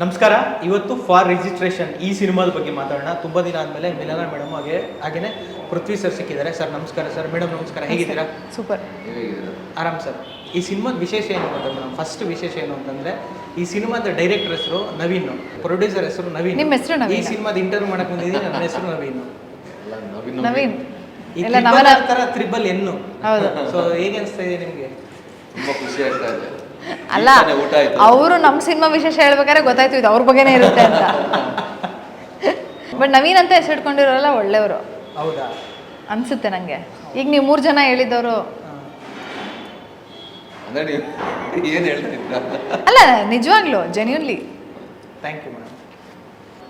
ನಮಸ್ಕಾರ. ಇವತ್ತು for registration ಈ ಸಿನಿಮಾದ ಬಗ್ಗೆ ಮಾತಾಡೋಣ. ತುಂಬ ದಿನ ಆದಮೇಲೆ ಮಿಲನ ಮೇಡಮ್ ಹಾಗೆ ಹಾಗೆಯೇ ಪೃಥ್ವಿ ಸರ್ ಸಿಕ್ಕಿದ್ದಾರೆ. ಸರ್ ನಮಸ್ಕಾರ ಸರ್ ಮೇಡಮ್ ನಮಸ್ಕಾರ. ಹೇಗಿದ್ದೀರಾ? ಸೂಪರ್ ಆರಾಮ್ ಸರ್ ಈ ಸಿನಿಮಾದ ವಿಶೇಷ ಏನು ಗೊತ್ತಾ ಮೇಡಮ್ ಫಸ್ಟ್ ವಿಶೇಷ ಏನು ಅಂತಂದ್ರೆ ಈ ಸಿನಿಮಾದ ಡೈರೆಕ್ಟರ್ ಹೆಸರು ನವೀನ್. ಪ್ರೊಡ್ಯೂಸರ್ ಹೆಸರು ನವೀನ್. ನಿಮ್ಮ ಹೆಸರು ನವೀನ್? ಈ ಸಿನಿಮಾದ ಇಂಟರ್ವ್ಯೂ ಮಾಡಕ್ ಬಂದಿದ್ದೀನಿ. ನನ್ನ ಹೆಸರು ನವೀನ್. ನವೀನ್ ಈ ತರ ತ್ರಿಬಲ್ ಎನ್ನು ಹೌದು. ಸೊ ಹೇಗೆ ಅನಿಸ್ತಾ ಇದೆ ನಿಮಗೆ? ತುಂಬಾ ಖುಷಿ ಆಗ್ತಾ ಇದೆ. ಅಲ್ಲ ಅವರು ನಮ್ಮ ಸಿನಿಮಾ ವಿಶೇಷ ಹೇಳ್ಬೇಕಾದ್ರೆ ಗೊತ್ತಾಯ್ತು ಇದು ಅವ್ರ ಬಗ್ಗೆನೇ ಇರುತ್ತೆ ಅಂತ. ಬಟ್ ನವೀನ್ ಅಂತ ಹೆಸರಿಟ್ಕೊಂಡಿರೋಲ್ಲ ಒಳ್ಳೆಯವರು. ಹೌದಾ? ಅನ್ಸುತ್ತೆ ನನಗೆ ಈಗ ನೀವು ಮೂರು ಜನ ಹೇಳಿದವರು ಅಲ್ಲ ನಿಜವಾಗ್ಲೂ genuinely thank you madam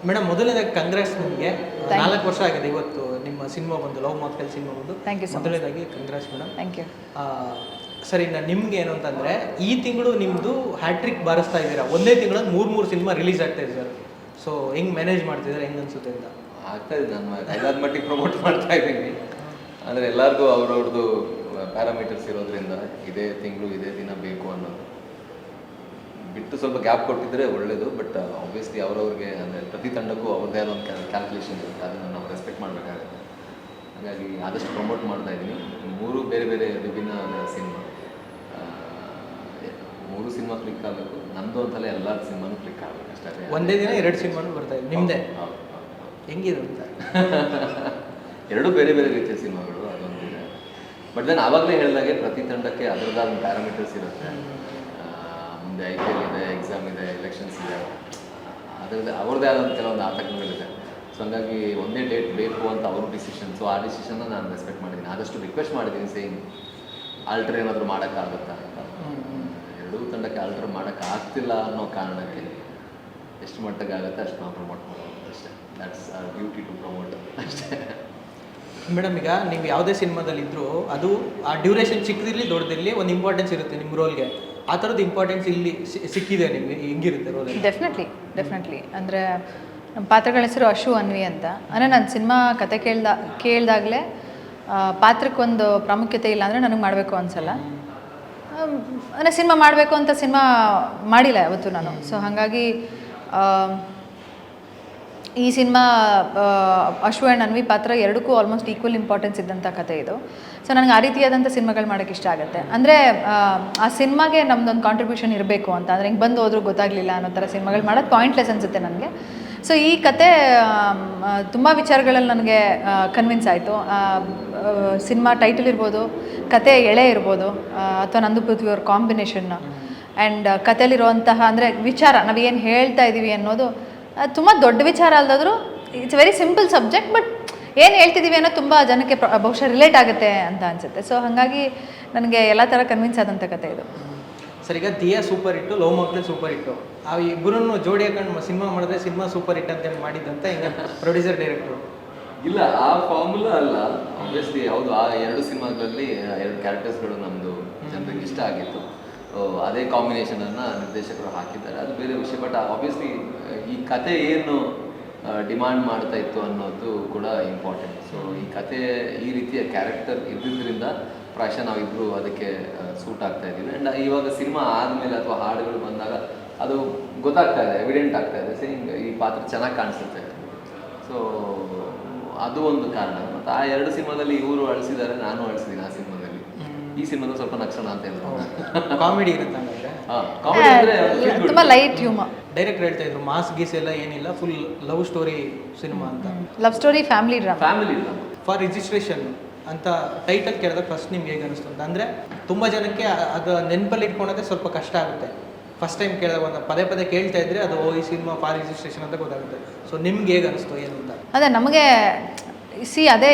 madam ಮೊದಲನೇದಾಗಿ ಕಂಗ್ರೆಸ್ ನಿಮಗೆ. ನಾಲ್ಕು ವರ್ಷ ಆಗಿದೆ ಇವತ್ತು ನಿಮ್ಮ ಸಿನಿಮಾ ಬಂದು ಲವ್ ಮಾತ್ಕಲ್ ಸಿನಿಮಾ ಬಂದು. Thank you. ಮೊದಲನೇದಾಗಿ ಕಂಗ್ರೆಸ್ ಮೇಡಮ್ ಥ್ಯಾಂಕ್ ಯು ಸರಿ ನಾನು ನಿಮ್ಗೆ ಏನು ಅಂತಂದ್ರೆ, ಈ ತಿಂಗಳು ನಿಮ್ಮದು ಹ್ಯಾಟ್ರಿಕ್ ಬಾರಿಸ್ತಾ ಇದ್ದೀರಾ? ಒಂದೇ ತಿಂಗಳಲ್ಲಿ ಮೂರು ಮೂರು ಸಿನಿಮಾ ರಿಲೀಸ್ ಆಗ್ತಾ ಇದೆ ಸರ್. ಸೊ ಹೆಂಗ್ ಮ್ಯಾನೇಜ್ ಮಾಡ್ತಿದ್ದಾರೆ? ಹೆಂಗ್ ಅನ್ಸುತ್ತೆ ಅಂತ? ಆಗ್ತಾ ಇದೆ ನಾನು ಕೈಲಾದ ಮಟ್ಟಿಗೆ ಪ್ರಮೋಟ್ ಮಾಡ್ತಾ ಇದ್ದೀನಿ. ಅಂದ್ರೆ ಎಲ್ಲರಿಗೂ ಅವ್ರವ್ರದ್ದು ಪ್ಯಾರಾಮೀಟರ್ಸ್ ಇರೋದ್ರಿಂದ ಇದೇ ತಿಂಗಳು ಇದೇ ದಿನ ಬೇಕು ಅನ್ನೋದು. ಬಿಟ್ಟು ಸ್ವಲ್ಪ ಗ್ಯಾಪ್ ಕೊಟ್ಟಿದ್ರೆ ಒಳ್ಳೇದು ಬಟ್ ಆಬ್ವಿಯಸ್ಲಿ ಅವ್ರವ್ರಿಗೆ, ಅಂದರೆ ಪ್ರತಿ ತಂಡಕ್ಕೂ ಅವ್ರದ್ದೇ ಆದ ಒಂದು ಕ್ಯಾಲ್ಕುಲೇಷನ್ ಇರುತ್ತೆ. ಅದನ್ನು ನಾವು ರೆಸ್ಪೆಕ್ಟ್ ಮಾಡಬೇಕಾಗುತ್ತೆ. ಹಾಗಾಗಿ ಆದಷ್ಟು ಪ್ರಮೋಟ್ ಮಾಡ್ತಾ ಇದ್ದೀನಿ. ಮೂರು ಬೇರೆ ಬೇರೆ ವಿಭಿನ್ನ ಸಿನಿಮಾ. ಮೂರು ಸಿನಿಮಾ ಕ್ಲಿಕ್ ಆಗಬೇಕು. ನಂದು ಅಂತಲ್ಲ ಎಲ್ಲ ಸಿನಿಮಾನು ಕ್ಲಿಕ್ ಆಗಬೇಕು ಅಷ್ಟೇ. ಒಂದೇ ದಿನ ಎರಡು ಸಿನಿಮಾನು ಬರ್ತಾ ಇದೆ. ಹೌದು. ಹೆಂಗಿದೆ ಅಂತ? ಎರಡು ಬೇರೆ ಬೇರೆ ರೀತಿಯ ಸಿನಿಮಾಗಳು ಅದೊಂದಿದೆ ಬಟ್ ದೆನ್ ಆವಾಗಲೇ ಹೇಳಿದಾಗೆ ಪ್ರತಿ ತಂಡಕ್ಕೆ ಅದರದ್ದಾದ ಪ್ಯಾರಾಮೀಟರ್ಸ್ ಇರುತ್ತೆ. ಮುಂದೆ ಐ ಪಿ ಎಲ್ ಇದೆ ಎಕ್ಸಾಮ್ ಇದೆ ಎಲೆಕ್ಷನ್ಸ್ ಇದೆ. ಅದರದ್ದು ಅವ್ರದ್ದೇ ಆದಂಥ ಕೆಲವೊಂದು ಆತಂಕಗಳಿದೆ. ಸೊ ಹಂಗಾಗಿ ಒಂದೇ ಡೇಟ್ ಬೇಕು ಅಂತ ಅವ್ರ ಡಿಸಿಷನ್ ಸೊ ಆ ಡಿಸಿಷನ್ನ ನಾನು ರೆಸ್ಪೆಕ್ಟ್ ಮಾಡಿದ್ದೀನಿ. ಆದಷ್ಟು ರಿಕ್ವೆಸ್ಟ್ ಮಾಡಿದ್ದೀನಿ ಸೇಮ್ ಆಲ್ಟರ್ ಏನಾದರೂ ಮಾಡೋಕ್ಕಾಗುತ್ತಾ ಅಂತ. ಎರಡೂ ಆಲ್ಟರ್ ಮಾಡೋಕ್ಕಾಗ್ತಿಲ್ಲ ಅನ್ನೋ ಕಾರಣಕ್ಕೆ ಎಷ್ಟು ಮಟ್ಟಕ್ಕೆ ಆಗುತ್ತೆ ಅಷ್ಟು ನಾವು ಪ್ರಮೋಟ್ ಮಾಡೋದು ಅಷ್ಟೇ. ದಟ್ಸ್ ಡ್ಯೂಟಿ ಟು ಪ್ರಮೋಟ್ ಅಷ್ಟೇ. ಮೇಡಮ್ ಈಗ ನೀವು ಯಾವುದೇ ಸಿನಿಮಾದಲ್ಲಿ ಇದ್ದರೂ ಅದು ಆ ಡ್ಯೂರೇಷನ್ ಚಿಕ್ಕದಿರಲಿ ದೊಡ್ಡದಿರಲಿ ಒಂದು ಇಂಪಾರ್ಟೆನ್ಸ್ ಇರುತ್ತೆ ನಿಮ್ಮ ರೋಲ್ಗೆ ಆ ಥರದ್ದು ಇಂಪಾರ್ಟೆನ್ಸ್ ಇಲ್ಲಿ ಸಿ- ಸಿಕ್ಕಿದೆ ನಿಮಗೆ ಹೆಂಗಿರುತ್ತೆ ರೋಲ್ ಡೆಫಿನೆಟ್ಲಿ ಡೆಫಿನೆಟ್ಲಿ ಅಂದರೆ ನಮ್ಮ ಪಾತ್ರಗಳ ಹೆಸರು ಅಶು ಅನ್ವಿ ಅಂತ. ಅಂದರೆ ನಾನು ಸಿನಿಮಾ ಕತೆ ಕೇಳ್ದ ಕೇಳಿದಾಗಲೇ ಪಾತ್ರಕ್ಕೊಂದು ಪ್ರಾಮುಖ್ಯತೆ ಇಲ್ಲ ಅಂದರೆ ನನಗೆ ಮಾಡಬೇಕು ಅನ್ಸಲ್ಲ. ಅಂದರೆ ಸಿನಿಮಾ ಮಾಡಬೇಕು ಅಂತ ಸಿನಿಮಾ ಮಾಡಿಲ್ಲ ಯಾವತ್ತು ನಾನು. ಸೊ ಹಾಗಾಗಿ ಈ ಸಿನಿಮಾ ಅಶ್ವ ಆ್ಯಂಡ್ ಅನ್ವಿ ಪಾತ್ರ ಎರಡಕ್ಕೂ ಆಲ್ಮೋಸ್ಟ್ ಈಕ್ವಲ್ ಇಂಪಾರ್ಟೆನ್ಸ್ ಇದ್ದಂಥ ಕತೆ ಇದು. ಸೊ ನನಗೆ ಆ ರೀತಿಯಾದಂಥ ಸಿನಿಮಾಗಳು ಮಾಡೋಕ್ಕೆ ಇಷ್ಟ ಆಗುತ್ತೆ. ಅಂದರೆ ಆ ಸಿನಿಮಾಗೆ ನಮ್ದೊಂದು ಕಾಂಟ್ರಿಬ್ಯೂಷನ್ ಇರಬೇಕು ಅಂತ. ಅಂದರೆ ಹಿಂಗೆ ಬಂದು ಹೋದ್ರೂ ಗೊತ್ತಾಗಲಿಲ್ಲ ಅನ್ನೋ ಥರ ಸಿನಿಮಾಗಳು ಮಾಡೋದು ಪಾಯಿಂಟ್ಲೆಸ್ ಅನಿಸುತ್ತೆ ನನಗೆ. ಸೊ ಈ ಕತೆ ತುಂಬ ವಿಚಾರಗಳಲ್ಲಿ ನನಗೆ ಕನ್ವಿನ್ಸ್ ಆಯಿತು. ಸಿನಿಮಾ ಟೈಟಲ್ ಇರ್ಬೋದು, ಕತೆ ಎಳೆ ಇರ್ಬೋದು ಅಥವಾ ನಂದು ಪೃಥ್ವಿ ಅವ್ರ ಕಾಂಬಿನೇಷನ್ ಆ್ಯಂಡ್ ಕಥೆಯಲ್ಲಿರುವಂತಹ ಅಂದರೆ ವಿಚಾರ ನಾವು ಏನು ಹೇಳ್ತಾ ಇದ್ದೀವಿ ಅನ್ನೋದು ತುಂಬ ದೊಡ್ಡ ವಿಚಾರ ಅಲ್ದಾದ್ರೂ it's very simple subject but ಏನು ಹೇಳ್ತಿದ್ದೀವಿ ಅನ್ನೋ ತುಂಬ ಜನಕ್ಕೆ ಬಹುಶಃ ರಿಲೇಟ್ ಆಗುತ್ತೆ ಅಂತ ಅನಿಸುತ್ತೆ. ಸೊ ಹಾಗಾಗಿ ನನಗೆ ಎಲ್ಲ ಥರ ಕನ್ವಿನ್ಸ್ ಆದಂಥ ಕತೆ ಇದು. ಸರ್, ಈಗ ದಿಯಾ ಸೂಪರ್ ಹಿಟ್ಟು, ಲವ್ ಮಕ್ಳು ಸೂಪರ್ ಹಿಟ್ಟು. ಆ ಇಬ್ಬರನ್ನು ಜೋಡಿ ಹಾಕೊಂಡು ಸಿನಿಮಾ ಮಾಡಿದ್ರೆ ಸಿನಿಮಾ ಸೂಪರ್ ಹಿಟ್ ಅಂತ ಮಾಡಿದ್ದಂತ ಈಗ ಪ್ರೊಡ್ಯೂಸರ್ ಡೈರೆಕ್ಟ್ರು ಇಲ್ಲ, ಆ ಫಾರ್ಮುಲಾ ಅಲ್ಲ. ಆಬ್ವಿಯಸ್ಲಿ ಹೌದು, ಆ ಎರಡು ಸಿನಿಮಾಗಳಲ್ಲಿ ಎರಡು ಕ್ಯಾರೆಕ್ಟರ್ಸ್ಗಳು ನಮ್ಮದು ಜನರಿಗೆ ಇಷ್ಟ ಆಗಿತ್ತು. ಅದೇ ಕಾಂಬಿನೇಷನ್ ಅನ್ನ ನಿರ್ದೇಶಕರು ಹಾಕಿದ್ದಾರೆ. ಅದು ಬೇರೆ ವಿಷಯ. ಬಟ್ ಆಬ್ವಿಯಸ್ಲಿ ಈ ಕತೆ ಏನು ಡಿಮಾಂಡ್ ಮಾಡ್ತಾ ಇತ್ತು ಅನ್ನೋದು ಕೂಡ ಇಂಪಾರ್ಟೆಂಟ್ ಸೊ ಈ ಕತೆ ಈ ರೀತಿಯ ಕ್ಯಾರೆಕ್ಟರ್ ಇದ್ದಿದ್ದರಿಂದ ಪ್ರಾಯಶಃ ನಾವಿಬ್ರು ಅದಕ್ಕೆ ಸೂಟ್ ಆಗ್ತಾ ಇದ್ದೀವಿ. ಆ್ಯಂಡ್ ಇವಾಗ ಸಿನಿಮಾ ಆದಮೇಲೆ ಅಥವಾ ಹಾಡುಗಳು ಬಂದಾಗ ಅದು ಗೊತ್ತಾಗ್ತಾ ಇದೆ ಎವಿಡೆಂಟ್ ಆಗ್ತಾ ಇದೆ. ಸೇಮ್ ಈ ಪಾತ್ರ ಚೆನ್ನಾಗಿ ಕಾಣಿಸುತ್ತೆ. ಸೊ ಅದು ಒಂದು ಕಾರಣ. ಮತ್ತು ಆ ಎರಡು ಸಿನಿಮಾದಲ್ಲಿ ಇವರು ಅಳಿಸಿದ್ದಾರೆ ನಾನು ಅಳಿಸಿದ್ದೀನಿ ಆ ಸಿನಿಮಾದಲ್ಲಿ. ಈ ಸಿನಿಮಾದ ಸ್ವಲ್ಪ ನಕ್ಷಣ ಅಂತ ಹೇಳ್ತಾರೆ ಕಾಮಿಡಿ ಇರುತ್ತೆ ಕಾಮಿಡಿ ಅಂದ್ರೆ ತುಂಬಾ ಲೈಟ್ ಹ್ಯೂಮರ್. ಡೈರೆಕ್ಟ್ ಹೇಳ್ತಾ ಇದ್ರು ಮಾಸ್ ಗೀಸ್ ಎಲ್ಲ ಏನಿಲ್ಲ ಫುಲ್ ಲವ್ ಸ್ಟೋರಿ ಸಿನಿಮಾ ಅಂತ. Love story family drama family for registration ಅಂತ ಟೈಟಲ್ ಕೇಳಿದಾಗ ಫಸ್ಟ್ ನಿಮ್ಗೆ ಹೇಗೆ ಅನಿಸ್ತು ಅಂತ ಅಂದರೆ ತುಂಬ ಜನಕ್ಕೆ ಅದು ನೆನಪಲ್ಲಿ ಇಟ್ಕೊಳೋದೇ ಸ್ವಲ್ಪ ಕಷ್ಟ ಆಗುತ್ತೆ. ಫಸ್ಟ್ ಟೈಮ್ ಕೇಳಿದಾಗ ಪದೇ ಪದೇ ಕೇಳ್ತಾ ಇದ್ರೆ ಅದು ಈ ಸಿನಿಮಾ ಫಾರ್ ರಿಜಿಸ್ಟ್ರೇಷನ್ ಅಂತ ಗೊತ್ತಾಗುತ್ತೆ. ಸೊ ನಿಮ್ಗೆ ಹೇಗೆ ಅನಿಸ್ತು? ಏನು ಅಂತ? ಅದೇ ನಮಗೆ ಸಿ ಅದೇ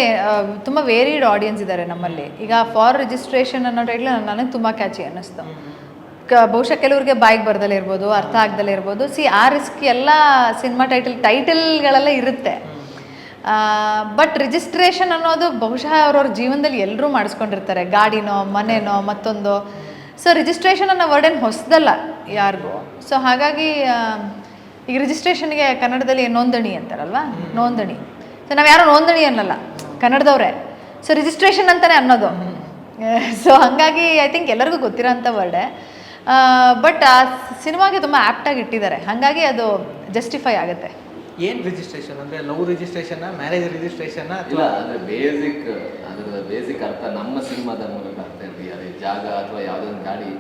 ತುಂಬ ವೇರಿಡ್ ಆಡಿಯನ್ಸ್ ಇದ್ದಾರೆ ನಮ್ಮಲ್ಲಿ. ಈಗ ಫಾರ್ ರಿಜಿಸ್ಟ್ರೇಷನ್ ಅನ್ನೋ ಟೈಟ್ಲ್ ನನಗೆ ತುಂಬ ಕ್ಯಾಚಿ ಅನ್ನಿಸ್ತು ಕ ಬಹುಶಃ ಕೆಲವ್ರಿಗೆ ಬಾಯಿಗೆ ಬರ್ದಲ್ಲೇ ಇರ್ಬೋದು ಅರ್ಥ ಆಗ್ದಲೇ ಇರ್ಬೋದು. ಸಿ ಆ ರಿಸ್ಕ್ ಎಲ್ಲ ಸಿನಿಮಾ ಟೈಟಲ್ ಟೈಟಲ್ಗಳೆಲ್ಲ ಇರುತ್ತೆ. ಬಟ್ ರಿಜಿಸ್ಟ್ರೇಷನ್ ಅನ್ನೋದು ಬಹುಶಃ ಅವ್ರವ್ರ ಜೀವನದಲ್ಲಿ ಎಲ್ಲರೂ ಮಾಡಿಸ್ಕೊಂಡಿರ್ತಾರೆ. ಗಾಡಿನೋ ಮನೆನೋ ಮತ್ತೊಂದು. ಸೊ ರಿಜಿಸ್ಟ್ರೇಷನ್ ಅನ್ನೋ ವರ್ಡ್ ಏನು ಹೊಸದಲ್ಲ. ಯಾರಿಗೂ. ಸೊ ಹಾಗಾಗಿ ಈಗ ರಿಜಿಸ್ಟ್ರೇಷನ್ಗೆ ಕನ್ನಡದಲ್ಲಿ ನೋಂದಣಿ ಅಂತಾರಲ್ವಾ? ನೋಂದಣಿ. ಸೊ ನಾವು ಯಾರೋ ನೋಂದಣಿ ಅನ್ನಲ್ಲ. ಕನ್ನಡದವ್ರೆ. ಸೊ ರಿಜಿಸ್ಟ್ರೇಷನ್ ಅಂತಲೇ ಅನ್ನೋದು. ಸೊ ಹಾಗಾಗಿ ಐ ಥಿಂಕ್ ಎಲ್ಲರಿಗೂ ಗೊತ್ತಿರೋಂಥ ವರ್ಡೆ ಬಟ್ ಆ ಸಿನಿಮಾಗೆ ತುಂಬ ಆ್ಯಪ್ಟಾಗಿ ಇಟ್ಟಿದ್ದಾರೆ. ಹಾಗಾಗಿ ಅದು ಜಸ್ಟಿಫೈ ಆಗುತ್ತೆ. ಏನು ರಿಜಿಸ್ಟ್ರೇಷನ್ ಅಂದರೆ ಲವ್ ರಿಜಿಸ್ಟ್ರೇಷನ್ ಮ್ಯಾರೇಜ್ ರಿಜಿಸ್ಟ್ರೇಷನ್ ಇಲ್ಲ ಅಂದರೆ ಬೇಸಿಕ್ ಅದರ ಬೇಸಿಕ್ ಅರ್ಥ ನಮ್ಮ ಸಿನಿಮಾದ ಮೂಲಕ ಅರ್ಥ ಇರಲಿ ಅದೇ ಜಾಗ ಅಥವಾ ಯಾವುದೊಂದು ಗಾಡಿ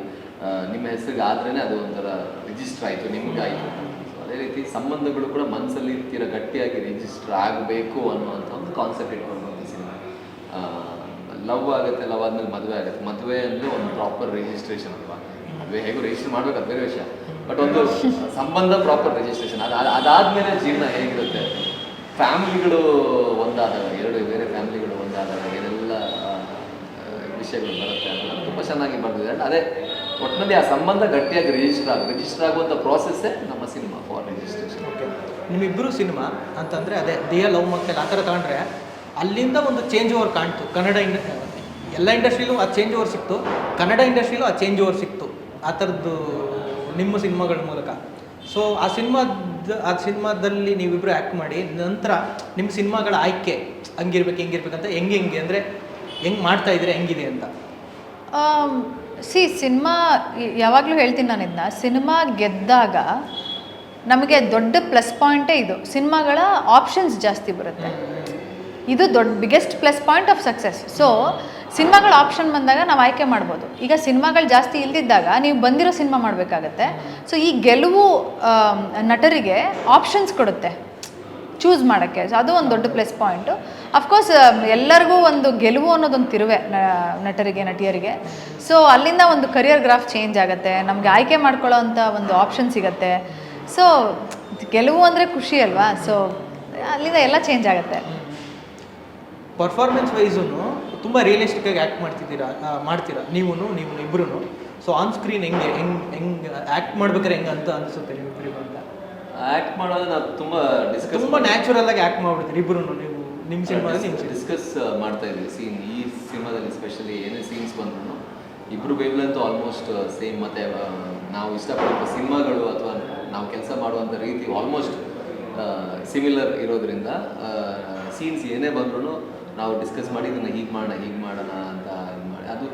ನಿಮ್ಮ ಹೆಸರಿಗೆ ಆದ್ರೇ ಅದು ಒಂಥರ ರಿಜಿಸ್ಟರ್ ಆಯಿತು, ನಿಮಗೆ ಆಯಿತು. ಸೊ ಅದೇ ರೀತಿ ಸಂಬಂಧಗಳು ಕೂಡ ಮನಸ್ಸಲ್ಲಿ ತೀರ ಗಟ್ಟಿಯಾಗಿ ರಿಜಿಸ್ಟರ್ ಆಗಬೇಕು ಅನ್ನುವಂಥ ಒಂದು ಕಾನ್ಸೆಪ್ಟ್ ಇಟ್ಕೊಂಡು ಒಂದು ಸಿನಿಮಾ. ಲವ್ ಆಗುತ್ತೆ ಲವ್ ಆದ್ಮೇಲೆ ಮದುವೆ ಆಗುತ್ತೆ. ಮದುವೆ ಅಂದರೆ ಒಂದು ಪ್ರಾಪರ್ ರಿಜಿಸ್ಟ್ರೇಷನ್ ಅಲ್ವಾ? ಮದುವೆ ಹೇಗೂ ರಿಜಿಸ್ಟರ್ ಮಾಡ್ಬೇಕು, ಅದು ಬೇರೆ ವಿಷಯ. ಬಟ್ ಒಂದು ಸಂಬಂಧ ಪ್ರಾಪರ್ ರಿಜಿಸ್ಟ್ರೇಷನ್ ಅದು, ಅದು- ಅದಾದ್ಮೇಲೆ ಜೀವನ ಹೇಗಿರುತ್ತೆ? ಫ್ಯಾಮಿಲಿಗಳು ಒಂದಾದಾಗ ಎರಡು, ಬೇರೆ ಫ್ಯಾಮಿಲಿಗಳು ಒಂದಾದಾಗ ವಿಷಯಗಳು ಬರುತ್ತೆ ಅಂತ ತುಂಬ ಚೆನ್ನಾಗಿ And ಅದೇ ಒಟ್ಟಿನಲ್ಲಿ ಆ ಸಂಬಂಧ ಗಟ್ಟಿಯಾಗಿ ರಿಜಿಸ್ಟರ್ ಆಗಿ ರಿಜಿಸ್ಟರ್ ಆಗುವಂಥ ಪ್ರಾಸೆಸ್ಸೇ ನಮ್ಮ ಸಿನಿಮಾ ಫಾರ್ ರಿಜಿಸ್ಟ್ರೇಷನ್ ಓಕೆ ನಿಮ್ಮಿಬ್ಬರು ಸಿನಿಮಾ ಅಂತಂದರೆ ಅದೇ, ದೇಹ, ಲವ್ ಮಕ್ಕಳು ಆ ಥರ ತಗೊಂಡ್ರೆ ಅಲ್ಲಿಂದ ಒಂದು ಚೇಂಜ್ ಓವರ್ ಕಾಣ್ತು. ಕನ್ನಡ ಇಂಡ, ಎಲ್ಲ ಇಂಡಸ್ಟ್ರಿಲೂ ಆ ಚೇಂಜ್ ಓವರ್ ಸಿಕ್ತು. ಕನ್ನಡ ಇಂಡಸ್ಟ್ರಿಲೂ ಆ ಚೇಂಜ್ ಓವರ್ ಸಿಕ್ತು. ಆ ಥರದ್ದು ನಿಮ್ಮ ಸಿನಿಮಾಗಳ ಮೂಲಕ. ಸೊ ಆ ಸಿನಿಮಾದ, ಆ ಸಿನಿಮಾದಲ್ಲಿ ನೀವಿಬ್ಬರು ಆ್ಯಕ್ಟ್ ಮಾಡಿ, ನಂತರ ನಿಮ್ಮ ಸಿನಿಮಾಗಳ ಆಯ್ಕೆ ಹಂಗಿರ್ಬೇಕು ಹೆಂಗಿರ್ಬೇಕಂತ ಹೆಂಗೆ ಹೆಂಗೆ ಅಂದರೆ ಹೆಂಗೆ ಮಾಡ್ತಾ ಇದ್ರೆ ಹೆಂಗಿದೆ ಅಂತ? ಸಿ, ಸಿನಿಮಾ ಯಾವಾಗಲೂ ಹೇಳ್ತೀನಿ ನಾನು ಇದನ್ನ ಸಿನಿಮಾ ಗೆದ್ದಾಗ ನಮಗೆ ದೊಡ್ಡ ಪ್ಲಸ್ ಪಾಯಿಂಟೇ ಇದು. ಸಿನಿಮಾಗಳ ಆಪ್ಷನ್ಸ್ ಜಾಸ್ತಿ ಬರುತ್ತೆ. ಇದು ದೊಡ್ಡ biggest plus point of success. So, ಸಿನಿಮಾಗಳ ಆಪ್ಷನ್ ಬಂದಾಗ ನಾವು ಆಯ್ಕೆ ಮಾಡ್ಬೋದು. ಈಗ ಸಿನಿಮಾಗಳು ಜಾಸ್ತಿ ಇಲ್ದಿದ್ದಾಗ ನೀವು ಬಂದಿರೋ ಸಿನಿಮಾ ಮಾಡಬೇಕಾಗತ್ತೆ. ಸೊ, ಈ ಗೆಲುವು ನಟರಿಗೆ ಆಪ್ಷನ್ಸ್ ಕೊಡುತ್ತೆ. ಚೂಸ್ ಮಾಡೋಕ್ಕೆ. ಸೊ ಅದು ಒಂದು ದೊಡ್ಡ ಪ್ಲಸ್ ಪಾಯಿಂಟು ಅಫ್ಕೋರ್ಸ್ ಎಲ್ಲರಿಗೂ ಒಂದು ಗೆಲುವು ಅನ್ನೋದೊಂದು ತಿರುವೆ ನಟರಿಗೆ, ನಟಿಯರಿಗೆ. ಸೊ ಅಲ್ಲಿಂದ ಒಂದು ಕರಿಯರ್ ಗ್ರಾಫ್ ಚೇಂಜ್ ಆಗುತ್ತೆ. ನಮಗೆ ಆಯ್ಕೆ ಮಾಡ್ಕೊಳ್ಳೋ ಒಂದು ಆಪ್ಷನ್ ಸಿಗುತ್ತೆ. ಸೊ ಗೆಲುವು ಅಂದರೆ ಖುಷಿ ಅಲ್ವಾ? ಸೊ ಅಲ್ಲಿಂದ ಎಲ್ಲ ಚೇಂಜ್ ಆಗುತ್ತೆ. ಪರ್ಫಾರ್ಮೆನ್ಸ್ ವೈಸೂ ತುಂಬ ರಿಯಲಿಸ್ಟಿಕ್ ಆಗಿ ಆ್ಯಕ್ಟ್ ಮಾಡ್ತಿದ್ದೀರಾ ಮಾಡ್ತೀರಾ? ನೀವು ನೀವು ಇಬ್ಬರು ಸೊ ಆನ್ ಸ್ಕ್ರೀನ್ ಹೆಂಗೆ ಹೆಂಗೆ ಹೆಂಗೆ ಆ್ಯಕ್ಟ್ ಮಾಡ್ಬೇಕಾದ್ರೆ ಹೆಂಗೆ ಅಂತ ಅನಿಸುತ್ತೆ ನೀವು ಅಂತ ಆ್ಯಕ್ಟ್ ಮಾಡೋದು ನಾವು ತುಂಬಾ ಡಿಸ್ಕಸ್ ತುಂಬಾ ನ್ಯಾಚುರಲ್ ಆಗಿ ಆಕ್ಟ್ ಮಾಡ್ಬಿಡ್ತೀರಿ ಇಬ್ಬರು ನೀವು. ನಿಮ್ಮ ಸಿನಿಮಾ ಡಿಸ್ಕಸ್ ಮಾಡ್ತಾ ಇದ್ದೀವಿ. ಸೀನ್ ಈ ಸಿನಿಮಾದಲ್ಲಿ ಸ್ಪೆಷಲಿ ಏನೇ ಸೀನ್ಸ್ ಬಂದ್ರು ಇಬ್ರು ಬೇಬ್ಲಂತೂ ಆಲ್ಮೋಸ್ಟ್ ಸೇಮ್ ಮತ್ತೆ ನಾವು ಇಷ್ಟಪಡುವ ಸಿನಿಮಾಗಳು ಅಥವಾ ನಾವು ಕೆಲಸ ಮಾಡುವಂಥ ರೀತಿ ಆಲ್ಮೋಸ್ಟ್ ಸಿಮಿಲರ್ ಇರೋದ್ರಿಂದ ಸೀನ್ಸ್ ಏನೇ ಬಂದ್ರೂ ನಾವು ಡಿಸ್ಕಸ್ ಮಾಡಿ ಇದನ್ನು ಹೀಗೆ ಮಾಡೋಣ ಹೀಗೆ ಮಾಡೋಣ ಅಂತ ಇದು ಮಾಡಿ. ಅದು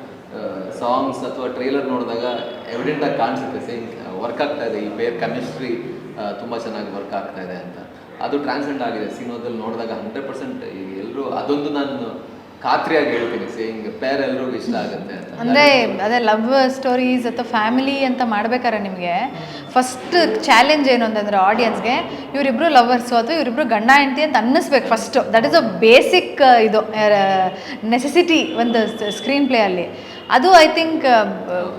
ಸಾಂಗ್ಸ್ ಅಥವಾ ಟ್ರೈಲರ್ ನೋಡಿದಾಗ ಎವಿಡೆಂಟಾಗಿ ಕಾಣಿಸುತ್ತೆ. ಸೇಮ್ ವರ್ಕ್ ಆಗ್ತಾ ಇದೆ. ಈ ಪೇರ್ ಕೆಮಿಸ್ಟ್ರಿ ತುಂಬ ಚೆನ್ನಾಗಿ ವರ್ಕ್ ಆಗ್ತಾ ಇದೆ ಅಂತ. ಅದು ಟ್ರಾನ್ಸೆಂಡ್ ಆಗಿದೆ. ಸಿನಿಮಾದಲ್ಲಿ ನೋಡಿದಾಗ ಹಂಡ್ರೆಡ್ ಪರ್ಸೆಂಟ್ ಎಲ್ಲರೂ ಅದೊಂದು ನಾನು ಖಾತ್ರಿಯಾಗಿ ಹೇಳ್ತೀನಿ. ಸೇಯಿಂಗ್ ಪೇರ್ ಎಲ್ರಿಗೂ ಇಷ್ಟ ಆಗುತ್ತೆ ಅಂತ. ಅಂದರೆ ಅದೇ ಲವ್ ಸ್ಟೋರೀಸ್ ಅಥವಾ ಫ್ಯಾಮಿಲಿ ಅಂತ ಮಾಡ್ಬೇಕಾದ್ರೆ ನಿಮಗೆ ಫಸ್ಟ್ ಚಾಲೆಂಜ್ ಏನು ಅಂತಂದರೆ ಆಡಿಯನ್ಸ್ಗೆ ಇವರಿಬ್ರು ಲವರ್ಸು ಅಥವಾ ಇವರಿಬ್ರು ಗಂಡ ಹೆಂಡತಿ ಅಂತ ಅನ್ನಿಸ್ಬೇಕು first that is a basic ಇದು ನೆಸೆಸಿಟಿ ಒಂದು ಸ್ಕ್ರೀನ್ ಪ್ಲೇ ಅಲ್ಲಿ. ಅದು ಐ ಥಿಂಕ್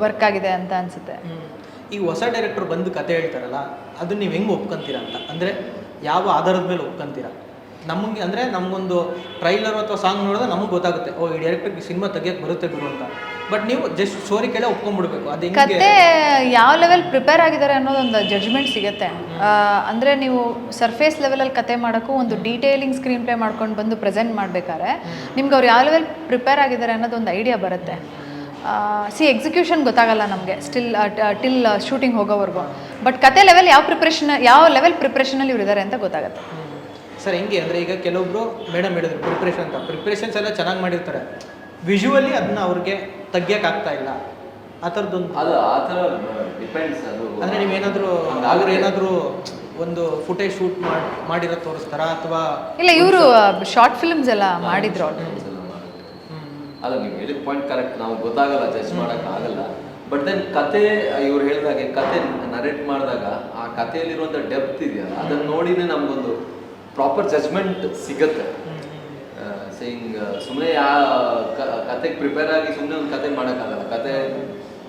ವರ್ಕ್ ಆಗಿದೆ ಅಂತ ಅನಿಸುತ್ತೆ. ಈ ಹೊಸ ಡೈರೆಕ್ಟರ್ ಬಂದು ಕತೆ ಹೇಳ್ತಾರಲ್ಲ ಅದನ್ನ ನೀವು ಹೆಂಗೆ ಒಪ್ಕೊಂತೀರ ಅಂತ? ಅಂದರೆ ಯಾವ ಆಧಾರದ ಮೇಲೆ ಒಪ್ಕೊಂತೀರ? ನಮಗೆ ಅಂದರೆ ನಮಗೊಂದು ಟ್ರೈಲರ್ ಅಥವಾ ಸಾಂಗ್ ನೋಡಿದ್ರೆ ನಮಗೆ ಗೊತ್ತಾಗುತ್ತೆ ಓ ಈ ಡೈರೆಕ್ಟರ್ಗೆ ಸಿನಿಮಾ ತೆಗಿಯಕ್ಕೆ ಬರುತ್ತೆ ಬಿಡು ಅಂತ. ಬಟ್ ನೀವು ಜಸ್ಟ್ ಸ್ಟೋರಿ ಕೇಳೇ ಒಪ್ಕೊಂಡ್ಬಿಡ್ಬೇಕು ಅದು ಕತೆ ಯಾವ ಲೆವೆಲ್ ಪ್ರಿಪೇರ್ ಆಗಿದ್ದಾರೆ ಅನ್ನೋದೊಂದು ಜಡ್ಜ್ಮೆಂಟ್ ಸಿಗುತ್ತೆ. ಅಂದರೆ ನೀವು ಸರ್ಫೇಸ್ ಲೆವೆಲಲ್ಲಿ ಕತೆ ಮಾಡೋಕ್ಕೂ ಒಂದು ಡೀಟೇಲಿಂಗ್ ಸ್ಕ್ರೀನ್ ಪ್ಲೇ ಮಾಡ್ಕೊಂಡು ಬಂದು ಪ್ರೆಸೆಂಟ್ ಮಾಡಬೇಕಾದ್ರೆ ನಿಮ್ಗೆ ಅವ್ರು ಯಾವ ಲೆವೆಲ್ ಪ್ರಿಪೇರ್ ಆಗಿದ್ದಾರೆ ಅನ್ನೋದೊಂದು ಐಡಿಯಾ ಬರುತ್ತೆ. ಸಿ ಎಕ್ಸಿಕ್ಯೂಷನ್ ಗೊತ್ತಾಗಲ್ಲ ನಮಗೆ. ಸ್ಟಿಲ್ ಟಿಲ್ ಶೂಟಿಂಗ್ ಹೋಗೋವರೆಗೂ. ಬಟ್ ಕತೆ ಲೆವೆಲ್ ಯಾವ ಪ್ರಿಪ್ರೇಷನ್ ಯಾವ ಲೆವೆಲ್ ಪ್ರಿಪ್ರೇಷನಲ್ಲಿ ಇವ್ರು ಇದ್ದಾರೆ ಅಂತ ಗೊತ್ತಾಗುತ್ತೆ. ಸರ್ ಹೆಂಗೆ ಅಂದರೆ ಈಗ ಕೆಲವೊಬ್ಬರು ಮೇಡಮ್ ಹೇಳಿದ್ರು ಪ್ರಿಪ್ರೇಷನ್ ಅಂತ. ಪ್ರಿಪ್ರೇಷನ್ಸ್ ಎಲ್ಲ ಚೆನ್ನಾಗಿ ಮಾಡಿರ್ತಾರೆ. ವಿಜುವಲಿ ಅದನ್ನ ಅವ್ರಿಗೆ ತೆಗಿಯೋಕ್ಕಾಗ್ತಾ ಇಲ್ಲ. ಆ ಥರದ್ದೊಂದು ಅದು ಆ ಥರ ಡಿಪೆಂಡ್ಸ್ ಅದು. ಅಂದರೆ ನೀವೇನಾದರೂ ಆದರೂ ಏನಾದರೂ ಒಂದು ಫುಟೇಜ್ ಶೂಟ್ ಮಾಡಿ ಮಾಡಿರೋ ತೋರಿಸ್ತಾರಾ ಅಥವಾ ಇಲ್ಲ ಇವರು ಶಾರ್ಟ್ ಫಿಲ್ಮ್ಸ್ ಎಲ್ಲ ಮಾಡಿದ್ರು. ಅವ್ರು. ಅಲ್ಲ ನೀವು ಹೇಳಿದ ಪಾಯಿಂಟ್ ಕರೆಕ್ಟ್ ನಾವು ಗೊತ್ತಾಗಲ್ಲ ಜಡ್ಜ್ ಮಾಡಕ್ ಆಗಲ್ಲ ಬಟ್ ದೆನ್ ಕತೆ ಇವ್ರು ಹೇಳಿದಾಗೆ ಕತೆ ನರೇಟ್ ಮಾಡಿದಾಗ ಆ ಕಥೆಯಲ್ಲಿರುವಂಥ ಡೆಪ್ತ್ ಇದೆಯಲ್ಲ ಅದನ್ನ ನೋಡಿನೇ ನಮಗೊಂದು ಪ್ರಾಪರ್ ಜಜ್ಮೆಂಟ್ ಸಿಗತ್ತೆ. ಸೇಯಿಂಗ್ ಸುಮ್ಮನೆ ಆ ಕತೆಗೆ ಪ್ರಿಪೇರ್ ಆಗಿ ಸುಮ್ಮನೆ ಒಂದು ಕತೆ ಮಾಡೋಕ್ಕಾಗಲ್ಲ. ಕತೆ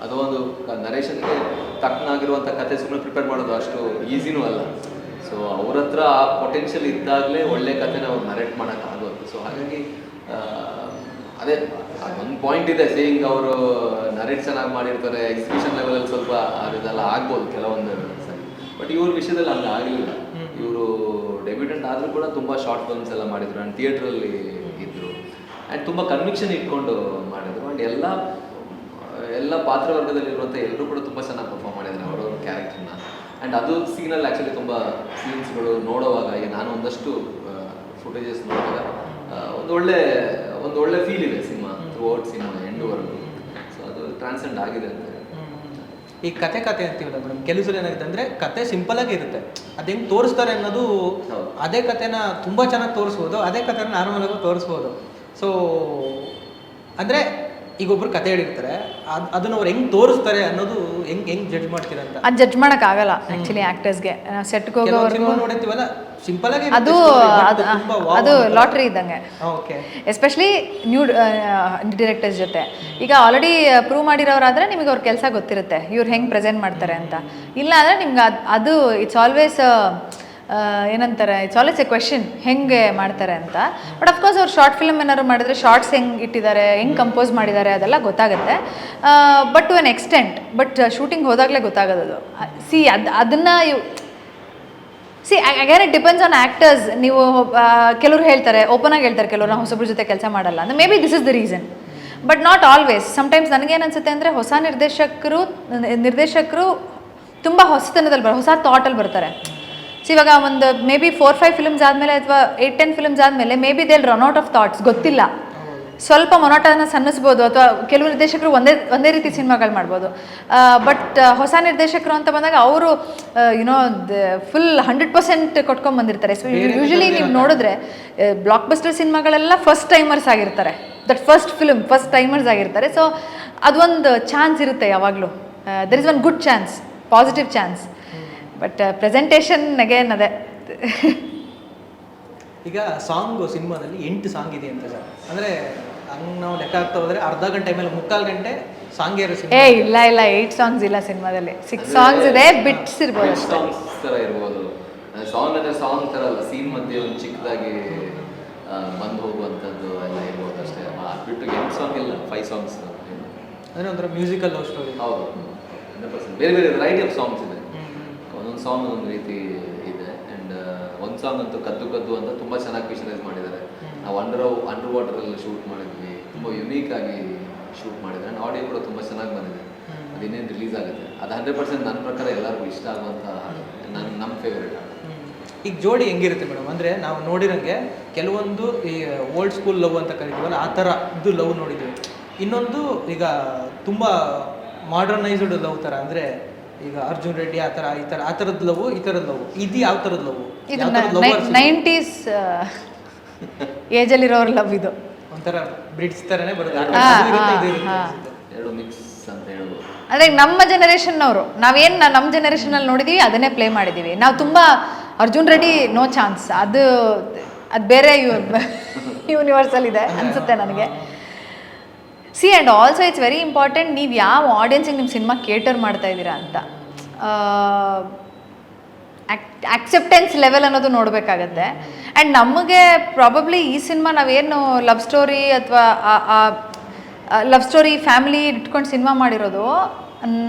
ಅದು ಒಂದು ನರೇಷನ್ಗೆ ತಕ್ಕನಾಗಿರುವಂಥ ಕತೆ ಸುಮ್ಮನೆ ಪ್ರಿಪೇರ್ ಮಾಡೋದು ಅಷ್ಟು ಈಸಿನೂ ಅಲ್ಲ. ಸೊ ಅವ್ರ ಹತ್ರ ಆ ಪೊಟೆನ್ಷಿಯಲ್ ಇದ್ದಾಗಲೇ ಒಳ್ಳೆ ಕತೆನ ಅವ್ರು ನರೇಟ್ ಮಾಡೋಕ್ಕಾಗೋದು. ಸೊ ಹಾಗಾಗಿ ಅದೇ ಒಂದು ಪಾಯಿಂಟ್ ಇದೆ ಸೇಯಿಂಗ್ ಅವರು ನರೇಟ್ ಚೆನ್ನಾಗಿ ಮಾಡಿರ್ತಾರೆ ಎಕ್ಸಿಬಿಷನ್ ಲೆವೆಲಲ್ಲಿ ಸ್ವಲ್ಪ ಅದೆಲ್ಲ ಆಗ್ಬೋದು ಕೆಲವೊಂದು ಸರಿ. ಬಟ್ ಇವ್ರ ವಿಷಯದಲ್ಲಿ ಹಂಗೆ ಆಗಲಿಲ್ಲ. ಇವರು ಡೆಬ್ಯೂಟೆಂಟ್ ಆದರೂ ಕೂಡ ತುಂಬ ಶಾರ್ಟ್ ಫಿಲ್ಮ್ಸ್ ಎಲ್ಲ ಮಾಡಿದ್ರು ಆ್ಯಂಡ್ ಥಿಯೇಟ್ರಲ್ಲಿ ಇದ್ದರು ಆ್ಯಂಡ್ ತುಂಬ ಕನ್ವಿಕ್ಷನ್ ಇಟ್ಕೊಂಡು ಮಾಡಿದ್ರು. ಆ್ಯಂಡ್ ಎಲ್ಲ ಎಲ್ಲ ಪಾತ್ರವರ್ಗದಲ್ಲಿರುವಂಥ ಎಲ್ಲರೂ ಕೂಡ ತುಂಬ ಚೆನ್ನಾಗಿ ಪರ್ಫಾರ್ಮ್ ಮಾಡಿದ್ದಾರೆ ಅವರವ್ರ ಕ್ಯಾರೆಕ್ಟರ್ನ ಆ್ಯಂಡ್ ಅದು ಸೀನಲ್ಲಿ ಆ್ಯಕ್ಚುಲಿ ತುಂಬ ಸೀನ್ಸ್ಗಳು ನೋಡೋವಾಗ ಈಗ ನಾನು ಒಂದಷ್ಟು ಫುಟೇಜಸ್ ನೋಡಿದಾಗ ಒಂದು ಒಳ್ಳೆ ಒಂದು ಒಳ್ಳೆ ಫೀಲ್ ಇದೆ ಸಿನಿಮಾ ಥ್ರೂ ಔಟ್ ಸಿನಿಮಾ ಎಂಡುವರೆಗೂ. ಸೊ ಅದು ಟ್ರಾನ್ಸೆಂಡ್ ಆಗಿದೆ ಅಂತ ಈ ಕತೆ ಕತೆ ಅಂತೀವಲ್ಲ ಮೇಡಮ್ ಕೆಲವು ಸಲ ಏನಾಗುತ್ತೆ ಅಂದರೆ ಕತೆ ಸಿಂಪಲ್ ಆಗಿ ಇರುತ್ತೆ. ಅದು ಹೆಂಗೆ ತೋರಿಸ್ತಾರೆ ಅನ್ನೋದು ಅದೇ ಕತೆನ ತುಂಬ ಚೆನ್ನಾಗಿ ತೋರಿಸ್ಬೋದು ಅದೇ ಕತೆನ ನಾರ್ಮಲ್ ಆಗಿ ತೋರಿಸ್ಬೋದು. ಸೊ ಅಂದರೆ ಈಗ ಒಬ್ರು ಕತೆ ಹೇಳಿರ್ತಾರೆ. ಅದು ಅದನ್ನ ಅವ್ರು ಹೆಂಗ್ ತೋರಿಸ್ತಾರೆ ಅನ್ನೋದು ಹೆಂಗ್ ಹೆಂಗ್ ಜಡ್ಜ್ ಮಾಡ್ತೀರಾ ಅಂತ ಅದು ಜಡ್ಜ್ ಮಾಡಕ್ ಆಗಲ್ಲ ಆಕ್ಚುಲಿ ಸೆಟ್ಗೆ ಗೆ. ಹೋಗೋವರೆಗೂ ನೋಡಿರ್ತೀವಲ್ಲ ಸಿಂಪಲ್ ಆಗಿ ಅದು ಅದು ಲಾಟ್ರಿ ಇದ್ದಂಗೆ. ಓಕೆ ಎಸ್ಪೆಷಲಿ ನ್ಯೂ ಡಿರೆಕ್ಟರ್ಸ್ ಜೊತೆ. ಈಗ ಆಲ್ರೆಡಿ ಪ್ರೂವ್ ಮಾಡಿರೋರಾದ್ರೆ ನಿಮಗೆ ಅವ್ರ ಕೆಲಸ ಗೊತ್ತಿರುತ್ತೆ. ಇವ್ರು ಹೆಂಗ್ ಪ್ರೆಸೆಂಟ್ ಮಾಡ್ತಾರೆ ಅಂತ. ಇಲ್ಲ ಅಂದ್ರೆ ನಿಮ್ಗೆ ಅದು ಇಟ್ಸ್ ಆಲ್ವೇಸ್ ಏನಂತಾರೆ ಇಟ್ಸ್ ಆಲ್ವೇಸ್ ಎ ಕ್ವೆಶನ್ ಹೆಂಗೆ ಮಾಡ್ತಾರೆ ಅಂತ. ಬಟ್ ಅಫ್ಕೋರ್ಸ್ ಅವ್ರು ಶಾರ್ಟ್ ಫಿಲ್ಮ್ ಏನಾದ್ರು ಮಾಡಿದ್ರೆ ಶಾರ್ಟ್ಸ್ ಹೆಂಗೆ ಇಟ್ಟಿದ್ದಾರೆ, ಹೆಂಗೆ ಕಂಪೋಸ್ ಮಾಡಿದ್ದಾರೆ ಅದೆಲ್ಲ ಗೊತ್ತಾಗುತ್ತೆ. But to an extent but shooting ಹೋದಾಗಲೇ ಗೊತ್ತಾಗೋದು ಸಿ ಅದು, ಅದನ್ನು see again it depends on actors ನೀವು ಕೆಲವ್ರು ಹೇಳ್ತಾರೆ ಓಪನ್ ಆಗಿ ಹೇಳ್ತಾರೆ, ಕೆಲವರು ನಾವು ಹೊಸಬ್ರ ಜೊತೆ ಕೆಲಸ ಮಾಡಲ್ಲ. ಅಂದ್ರೆ maybe this is the reason but not always sometimes ನನಗೇನು ಅನಿಸುತ್ತೆ ಅಂದರೆ ಹೊಸ ನಿರ್ದೇಶಕರು ನಿರ್ದೇಶಕರು ತುಂಬ ಹೊಸತನದಲ್ಲಿ ಬರ, ಹೊಸ ಥಾಟಲ್ಲಿ ಬರ್ತಾರೆ. ಸೊ ಇವಾಗ ಒಂದು maybe four five films ಆದಮೇಲೆ ಅಥವಾ ಏಯ್ಟ್ ಟೆನ್ ಫಿಲ್ಮ್ಸ್ ಆದಮೇಲೆ maybe they'll run out of thoughts ಗೊತ್ತಿಲ್ಲ. ಸ್ವಲ್ಪ ಮೊನಾಟನ ಸನ್ನಿಸ್ಬೋದು ಅಥವಾ ಕೆಲವು ನಿರ್ದೇಶಕರು ಒಂದೇ ಒಂದೇ ರೀತಿ ಸಿನಿಮಾಗಳು ಮಾಡ್ಬೋದು. ಬಟ್ ಹೊಸ ನಿರ್ದೇಶಕರು ಅಂತ ಬಂದಾಗ ಅವರು you know full hundred percent ಕೊಟ್ಕೊಂಡ್ ಬಂದಿರ್ತಾರೆ. ಸೊ ಯೂಶಲಿ ನೀವು ನೋಡಿದ್ರೆ ಬ್ಲಾಕ್ ಬಸ್ಟರ್ ಸಿನಿಮಾಗಳೆಲ್ಲ ಫಸ್ಟ್ ಟೈಮರ್ಸ್ ಆಗಿರ್ತಾರೆ. That first film first timers ಆಗಿರ್ತಾರೆ. ಸೊ ಅದೊಂದು ಚಾನ್ಸ್ ಇರುತ್ತೆ ಯಾವಾಗಲೂ. There is one good chance positive chance but presentation again ಅದೇ. ಈಗ ಸಾಂಗು ಸಿನಿಮಾದಲ್ಲಿ ಎಂಟು ಸಾಂಗ್ ಇದೆ ಅಂತ ಸರ್. ಅಂದರೆ ಹಂಗೆ ನಾವು ಲೆಕ್ಕ ಆಗ್ತಾ ಹೋದ್ರೆ ಅರ್ಧ ಗಂಟೆ ಮೇಲೆ ಮುಕ್ಕಾಲು ಗಂಟೆ ಸಾಂಗ್ ಇರೋ ಏ ಇಲ್ಲ ಇಲ್ಲ ಏಯ್ಟ್ ಸಾಂಗ್ಸ್ ಇಲ್ಲ ಸಿನಿಮಾದಲ್ಲಿ. ಸಿಕ್ಸ್ ಸಾಂಗ್ಸ್ ಇದೆ ಬಿಟ್ಸ್ ಇರ್ಬೋದು ಅಷ್ಟೇ. ಸಾಂಗ್ಸ್ ಥರ ಇರ್ಬೋದು ಸಾಂಗ್ ಅಂದರೆ ಸಾಂಗ್ ತರ ಅಲ್ಲ ಸೀನ್ ಮಧ್ಯೆ ಒಂದು ಚಿಕ್ಕದಾಗಿ ಬಂದು ಹೋಗುವಂಥದ್ದು ಎಲ್ಲ ಇರ್ಬೋದು ಅಷ್ಟೇ. ಬಿಟ್ಟು ಎಂಟು ಸಾಂಗ್ ಇಲ್ಲ ಫೈವ್ ಸಾಂಗ್ಸ್ ಅಂದರೆ ಒಂಥರ ಮ್ಯೂಸಿಕಲ್ ಲವ್ ಸ್ಟೋರಿ ಹೌದು. ಹಂಡ್ರೆಡ್ ಪರ್ಸೆಂಟ್ ಬೇರೆ ಬೇರೆ ವೆರೈಟಿ ಆಫ್ ಸಾಂಗ್ಸ್ ಇದೆ. ಒಂದೊಂದು ಸಾಂಗ್ ಒಂದೊಂದು ರೀತಿ ಇದೆ. ಆ್ಯಂಡ್ ಒಂದು ಸಾಂಗ್ ಅಂತೂ ಕದ್ದು ಕದ್ದು ಅಂತ ತುಂಬ ಚೆನ್ನಾಗಿ ವಿಷನೈಸ್ ಮಾಡಿದ್ದಾರೆ. ನಾವು ಅಂಡರ್ ಅಂಡರ್ ವಾಟರಲ್ಲಿ ಶೂಟ್ ಮಾಡಿದ್ವಿ. ತುಂಬ ಯುನೀಕ್ ಆಗಿ ಶೂಟ್ ಮಾಡಿದ್ದಾರೆ. ಆ್ಯಂಡ್ ಆಡಿಯೋ ಕೂಡ ತುಂಬ ಚೆನ್ನಾಗಿ ಬಂದಿದೆ. ಅದು ಇನ್ನೇನು ರಿಲೀಸ್ ಆಗುತ್ತೆ. ಅದು ಹಂಡ್ರೆಡ್ ಪರ್ಸೆಂಟ್ ನನ್ನ ಪ್ರಕಾರ ಎಲ್ಲರಿಗೂ ಇಷ್ಟ ಆಗುವಂಥ ನನ್ನ ನಮ್ಮ ಫೇವ್ರೇಟ್ ಹಾಡು ಈಗ ಜೋಡಿ ಹೆಂಗಿರುತ್ತೆ ಮೇಡಮ್? ಅಂದರೆ ನಾವು ನೋಡಿರಂಗೆ ಕೆಲವೊಂದು ಈ ಓಲ್ಡ್ ಸ್ಕೂಲ್ ಲವ್ ಅಂತ ಕರಿತೀವಲ್ಲ ಆ ಥರ ಇದು ಲವ್ ನೋಡಿದ್ದೀವಿ. ಇನ್ನೊಂದು ಈಗ ತುಂಬ ಮಾಡರ್ನೈಸ್ಡ್ ಲವ್ ಥರ ಅಂದರೆ ಈಗ ಅರ್ಜುನ್ ರೆಡ್ಡಿ ಆ ಥರ ಈ ಥರ ಆ ಥರದ್ದು ಲವ್ ಈ ಥರದ ಲವ್. ಇದು ಯಾವ ಥರದ ಲವ್? ಇದು ನೈಂಟೀಸ್ ಏಜಲ್ಲಿರೋರ್ ಲವ್ ಇದು. ಒಂಥರ ಬ್ರಿಡ್ಜ್ ಥರನೇ ಬರುತ್ತೆ. ಅಂದ್ರೆ ಹಾ, ಜನರೇಷನ್ ಅವರು ನಾವೇನ್ ನಮ್ಮ ಜನರೇಷನ್ನವರು ನಾವೇನು ನಮ್ಮ ಜನರೇಷನಲ್ಲಿ ನೋಡಿದ್ದೀವಿ ಅದನ್ನೇ ಪ್ಲೇ ಮಾಡಿದ್ದೀವಿ ನಾವು ತುಂಬ ಅರ್ಜುನ್ ರೆಡ್ಡಿ ನೋ ಚಾನ್ಸ್. ಅದು ಅದು ಬೇರೆ ಯೂನಿವರ್ಸಲ್ ಇದೆ ಅನ್ಸುತ್ತೆ ನನಗೆ. See and also it's very important ನೀವು ಯಾವ ಆಡಿಯನ್ಸಿಗೆ ನಿಮ್ಮ ಸಿನಿಮಾ ಕೇಟರ್ ಮಾಡ್ತಾ ಇದ್ದೀರಾ ಅಂತ. ಆಕ್ಸೆಪ್ಟೆನ್ಸ್ ಲೆವೆಲ್ ಅನ್ನೋದು ನೋಡಬೇಕಾಗತ್ತೆ. ಆ್ಯಂಡ್ ನಮಗೆ ಪ್ರಾಬಬ್ಲಿ ಈ ಸಿನಿಮಾ ನಾವೇನು ಲವ್ ಸ್ಟೋರಿ ಅಥವಾ ಲವ್ ಸ್ಟೋರಿ ಫ್ಯಾಮಿಲಿ ಇಟ್ಕೊಂಡು ಸಿನಿಮಾ ಮಾಡಿರೋದು,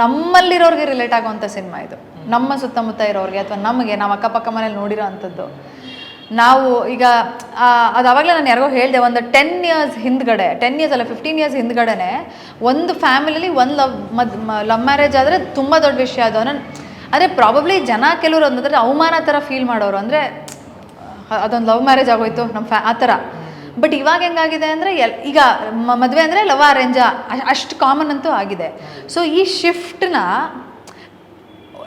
ನಮ್ಮಲ್ಲಿರೋರಿಗೆ ರಿಲೇಟ್ ಆಗುವಂಥ ಸಿನಿಮಾ ಇದು. ನಮ್ಮ ಸುತ್ತಮುತ್ತ ಇರೋರಿಗೆ ಅಥವಾ ನಮಗೆ ನಾವು ಅಕ್ಕಪಕ್ಕ ಮನೇಲಿ ನೋಡಿರೋ ಅಂಥದ್ದು. ನಾವು ಈಗ ಅದು ಆವಾಗಲೇ ನಾನು ಯಾರಿಗೋ ಹೇಳಿದೆ, ಒಂದು ಟೆನ್ ಇಯರ್ಸ್ ಹಿಂದ್ಗಡೆ ಟೆನ್ ಇಯರ್ಸ್ ಅಲ್ಲ ಫಿಫ್ಟೀನ್ ಇಯರ್ಸ್ ಹಿಂದ್ಗಡೆನೆ ಒಂದು ಫ್ಯಾಮಿಲಿಲಿ ಒಂದು ಲವ್ ಮದ್ ಲವ್ ಮ್ಯಾರೇಜ್ ಆದರೆ ತುಂಬ ದೊಡ್ಡ ವಿಷಯ ಅದು. ನನ್ನ ಅಂದರೆ ಪ್ರಾಬಬ್ಲಿ ಜನ ಕೆಲವರು ಅಂತಂದರೆ ಅವಮಾನ ಥರ ಫೀಲ್ ಮಾಡೋರು. ಅಂದರೆ, ಅದೊಂದು ಲವ್ ಮ್ಯಾರೇಜ್ ಆಗೋಯ್ತು ನಮ್ಮ ಫ್ಯಾ ಆ ಥರ. ಬಟ್ ಇವಾಗ ಹೆಂಗಾಗಿದೆ ಅಂದರೆ, ಎಲ್, ಈಗ ಮದುವೆ ಅಂದರೆ ಲವ್ ಅರೇಂಜ ಅಷ್ಟು ಕಾಮನ್ ಅಂತೂ ಆಗಿದೆ. ಸೊ ಈ ಶಿಫ್ಟ್ನ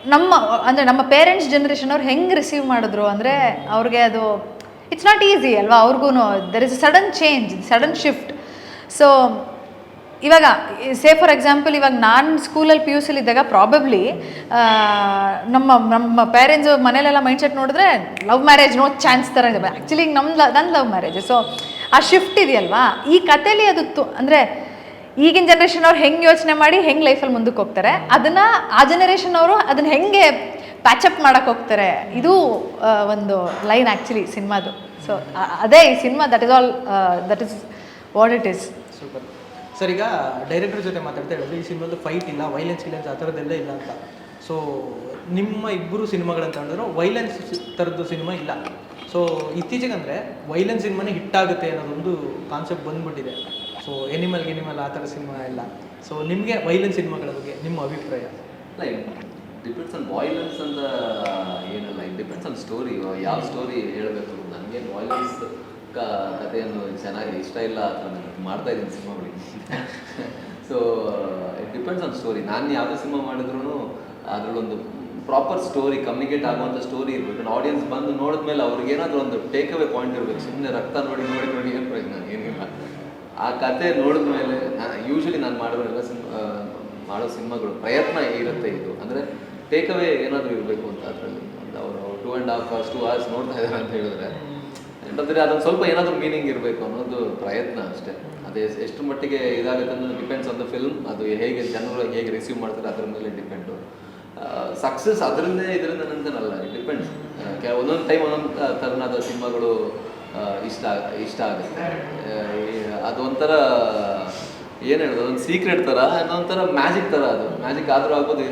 ನಮ್ಮ, ಅಂದರೆ ನಮ್ಮ ಪೇರೆಂಟ್ಸ್ ಜನ್ರೇಷನ್ ಅವ್ರು ಹೆಂಗೆ ರಿಸೀವ್ ಮಾಡಿದ್ರು ಅಂದರೆ ಅವ್ರಿಗೆ ಅದು ಇಟ್ಸ್ ನಾಟ್ ಈಸಿ ಅಲ್ವಾ ಅವ್ರಿಗೂ there is sudden change sudden shift so ಇವಾಗ ಸೇ ಫಾರ್ ಎಕ್ಸಾಂಪಲ್ ಇವಾಗ ನಾನು ಸ್ಕೂಲಲ್ಲಿ ಪಿ ಯು ಸಿಲಿ ಇದ್ದಾಗ ಪ್ರಾಬಬ್ಲಿ ನಮ್ಮ ನಮ್ಮ ಪೇರೆಂಟ್ಸು ಮನೇಲೆಲ್ಲ ಮೈಂಡ್ ಸೆಟ್ ನೋಡಿದ್ರೆ ಲವ್ ಮ್ಯಾರೇಜ್ ನೋ ಚಾನ್ಸ್ ಥರ ಆ್ಯಕ್ಚುಲಿ ನಮ್ಮ ನನ್ನ ಲವ್ ಮ್ಯಾರೇಜ್ ಸೊ ಆ ಶಿಫ್ಟ್ ಇದೆಯಲ್ವಾ? ಈ ಕಥೆಲಿ ಅದು ತು, ಅಂದರೆ ಈಗಿನ ಜನ್ರೇಷನ್ ಅವ್ರು ಹೆಂಗೆ ಯೋಚನೆ ಮಾಡಿ ಹೆಂಗೆ ಲೈಫಲ್ಲಿ ಮುಂದಕ್ಕೆ ಹೋಗ್ತಾರೆ, ಅದನ್ನು ಆ ಜನರೇಷನ್ ಅವರು ಅದನ್ನು ಹೆಂಗೆ ಪ್ಯಾಚಪ್ ಮಾಡಕ್ಕೆ ಹೋಗ್ತಾರೆ, ಇದು ಒಂದು ಲೈನ್ ಆ್ಯಕ್ಚುಲಿ ಸಿನಿಮಾದು. ಸೊ ಅದೇ ಈ cinema that is all that is what it is super. Sir, ಈಗ ಡೈರೆಕ್ಟರ್ ಜೊತೆ ಮಾತಾಡ್ತಾ ಹೇಳಿದ್ರೆ ಈ ಸಿನಿಮಾದ ಫೈಟ್ ಇಲ್ಲ ವೈಲೆನ್ಸ್ ವಿಲೆನ್ಸ್ ಆ ಥರದ್ದೆಲ್ಲ ಇಲ್ಲ ಅಂತ. ಸೊ ನಿಮ್ಮ ಇಬ್ಬರು ಸಿನಿಮಾಗಳಂತ ಹೇಳಿದ್ರು ವೈಲೆನ್ಸ್ ಥರದ್ದು ಸಿನಿಮಾ ಇಲ್ಲ. ಸೊ ಇತ್ತೀಚೆಗೆ ಅಂದರೆ ವೈಲೆನ್ಸ್ ಸಿನಿಮಾನೇ ಹಿಟ್ ಆಗುತ್ತೆ ಅನ್ನೋದೊಂದು ಕಾನ್ಸೆಪ್ಟ್ ಬಂದ್ಬಿಟ್ಟಿದೆ. ಸೊ ಎನಿಮಲ್ ಗಿನಿಮಲ್ ಆ ಥರ ಸಿನಿಮಾ ಎಲ್ಲ ಸೊ ನಿಮಗೆ ವೈಲೆನ್ಸ್ ಸಿನಿಮಾಗಳ ಬಗ್ಗೆ ನಿಮ್ಮ ಅಭಿಪ್ರಾಯ? ಡಿಪೆಂಡ್ಸ್ ಆನ್ ವಾಯ್ಲೆನ್ಸ್ ಅಂತ ಏನಲ್ಲ ಇಟ್ ಡಿಪೆಂಡ್ಸ್ ಆನ್ ಸ್ಟೋರಿ ಯಾವ ಸ್ಟೋರಿ ಹೇಳಬೇಕು ನನಗೇನು ವಾಯ್ಲೆನ್ಸ್ ಕಥೆಯನ್ನು ಚೆನ್ನಾಗಿ ಇಷ್ಟ ಇಲ್ಲ ಅಂತ ನಾನು ಮಾಡ್ತಾ ಇದ್ದೀನಿ ಸಿನಿಮಾಗಳಿಗೆ ಸೊ ಡಿಪೆಂಡ್ಸ್ ಆನ್ ಸ್ಟೋರಿ ನಾನು ಯಾವುದೇ ಸಿನಿಮಾ ಮಾಡಿದ್ರು ಅದರಲ್ಲೊಂದು ಪ್ರಾಪರ್ ಸ್ಟೋರಿ ಕಮ್ಯುನಿಕೇಟ್ ಆಗುವಂಥ ಸ್ಟೋರಿ ಇರಬೇಕು. ಆಡಿಯನ್ಸ್ ಬಂದು ನೋಡಿದ್ಮೇಲೆ ಅವ್ರಿಗೆ ಏನಾದರೂ ಒಂದು ಟೇಕ್ ಅವೇ ಪಾಯಿಂಟ್ ಇರಬೇಕು. ಸುಮ್ಮನೆ ರಕ್ತ ನೋಡಿ ನೋಡಿ ನೋಡಿ ಏನು ಪ್ರಯೋಜನ ಏನಿಲ್ಲ. ಆ ಕತೆ ನೋಡಿದ್ಮೇಲೆ ಯೂಶಲಿ ನಾನು ಮಾಡೋ ಎಲ್ಲ ಸಿನ್ ಆ, ಮಾಡೋ ಸಿನಿಮಾಗಳು ಪ್ರಯತ್ನ ಇರುತ್ತೆ ಇದು. ಅಂದರೆ ಟೇಕ್ ಅವೇ ಏನಾದರೂ ಇರಬೇಕು ಅಂತ ಅದರಲ್ಲಿ. ಒಂದು ಅವರು two and half hours two hours ನೋಡ್ತಾ ಇದ್ದಾರೆ ಅಂತ ಹೇಳಿದ್ರೆ. ಯಾಕಂದರೆ ಅದೊಂದು ಸ್ವಲ್ಪ ಏನಾದರೂ ಮೀನಿಂಗ್ ಇರಬೇಕು ಅನ್ನೋದು ಪ್ರಯತ್ನ ಅಷ್ಟೇ. ಅದೇ ಎಷ್ಟು ಮಟ್ಟಿಗೆ ಇದಾಗುತ್ತೆ ಅನ್ನೋದು ಡಿಪೆಂಡ್ಸ್ ಆನ್ ದ ಫಿಲ್ಮ್ ಅದು ಹೇಗೆ ಜನರು ಹೇಗೆ ರಿಸೀವ್ ಮಾಡ್ತಾರೆ ಅದ್ರ ಮೇಲೆ ಡಿಪೆಂಡು ಸಕ್ಸಸ್ ಅದರಿಂದೇ ಇದರಿಂದ ನಂತನಲ್ಲ ಇಟ್ ಡಿಪೆಂಡ್ಸ್ ಒಂದೊಂದು ಟೈಮ್ ಒಂದೊಂದು ಥರನಾದ ಸಿನಿಮಾಗಳು ಇಷ್ಟ ಇಷ್ಟ ಆಗುತ್ತೆ. ಆ, ಈ- ಅದು ಒಂಥರ ಏನು ಹೇಳೋದು ಒಂದು ಸೀಕ್ರೆಟ್ ಥರ ಇನ್ನೊಂಥರ ಮ್ಯಾಜಿಕ್ ಥರ ಅದು. ಮ್ಯಾಜಿಕ್ ಆದರೂ ಆಗೋದು